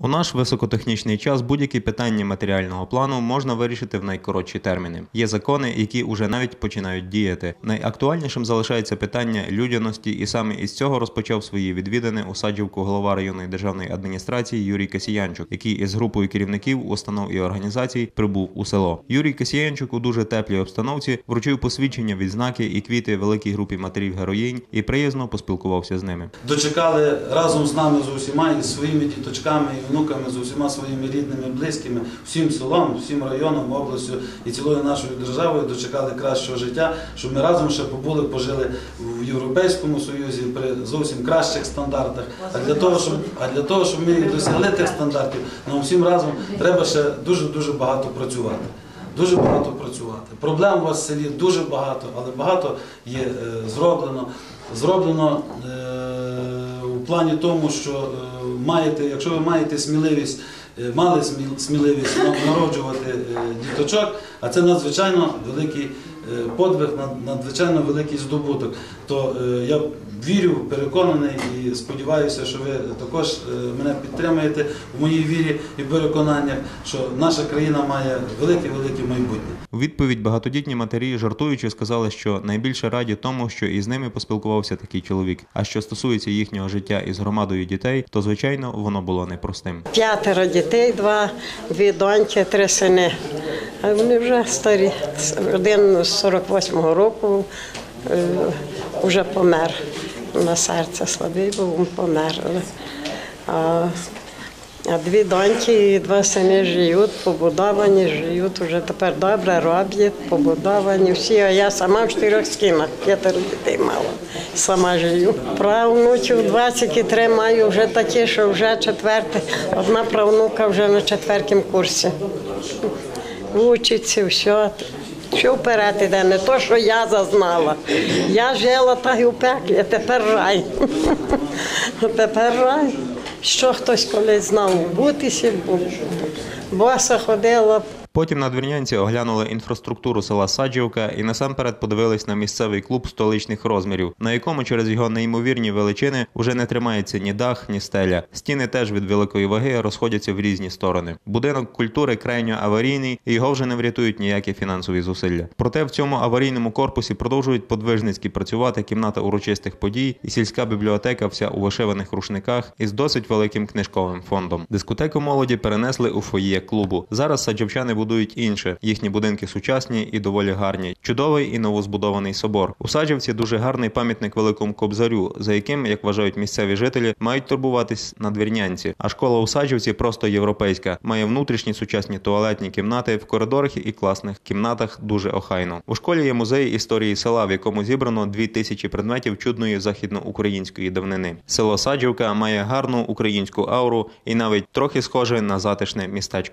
У наш високотехнічний час будь-які питання матеріального плану можна вирішити в найкоротші терміни. Є закони, які уже навіть починають діяти. Найактуальнішим залишається питання людяності, і саме із цього розпочав свої відвідини у саджівку голова районної державної адміністрації Юрій Касіянчук, який із групою керівників установ і організацій прибув у село. Юрій Касіянчук у дуже теплій обстановці вручив посвідчення, відзнаки і квіти великій групі матерів героїнь і приязно поспілкувався з ними. дочекали разом з нами з усіма і своїми діточками внуками, з усіма своїми рідними, близькими, всім селом, всім районом, областю і цілою нашою державою дочекали кращого життя, щоб ми разом ще побули, пожили в Європейському Союзі при зовсім кращих стандартах. А для того, щоб а для того, щоб ми їх досягли тих стандартів, нам всім разом треба ще дуже дуже багато працювати. Дуже багато працювати. Проблем у вас в селі дуже багато, але багато є е, зроблено. Зроблено е, плані тому, що е, маєте, якщо ви маєте сміливість, е, мали сміл- сміливість на- народжувати е, діточок, а це надзвичайно великий подвиг, над- надзвичайно великий здобуток, то е, я вірю, переконаний і сподіваюся, що ви також е, мене підтримаєте в моїй вірі і переконаннях, що наша країна має велике-велике майбутнє. У відповідь багатодітні матері жартуючи сказали, що найбільше раді тому, що із ними поспілкувався такий чоловік. А що стосується їхнього життя із громадою дітей, то звичайно воно було непростим. П'ятеро дітей, два, дві доньки, три сини. А вони вже старі. Один з 48-го року е, вже помер. На серце слабий був, він помер. А, дві доньки і два сини живуть, побудовані, живуть вже тепер добре, роблять, побудовані всі. А я сама в чотирьох скінах, п'ятеро дітей мала. Сама живу. Правнучів 23 маю вже такі, що вже четверте. Одна правнука вже на четвертому курсі. Учиться, все. Що вперед іде, не то, що я зазнала. Я жила та й у пеклі, а тепер рай. Тепер рай. Що хтось колись знав бутися, боса ходила, Потім надвірнянці оглянули інфраструктуру села Саджівка і насамперед подивились на місцевий клуб столичних розмірів, на якому через його неймовірні величини уже не тримається ні дах, ні стеля. Стіни теж від великої ваги розходяться в різні сторони. Будинок культури крайньо аварійний, і його вже не врятують ніякі фінансові зусилля. Проте в цьому аварійному корпусі продовжують подвижницьки працювати кімната урочистих подій і сільська бібліотека, вся у вишиваних рушниках із досить великим книжковим фондом. Дискотеку молоді перенесли у фоє клубу. Зараз саджівчани будують інше. Їхні будинки сучасні і доволі гарні. Чудовий і новозбудований собор. У Саджівці дуже гарний пам'ятник великому кобзарю, за яким, як вважають місцеві жителі, мають турбуватись надвірнянці. А школа у Саджівці просто європейська. Має внутрішні сучасні туалетні кімнати в коридорах і класних кімнатах дуже охайно. У школі є музей історії села, в якому зібрано дві тисячі предметів чудної західноукраїнської давнини. Село Саджівка має гарну українську ауру і навіть трохи схоже на затишне містечко.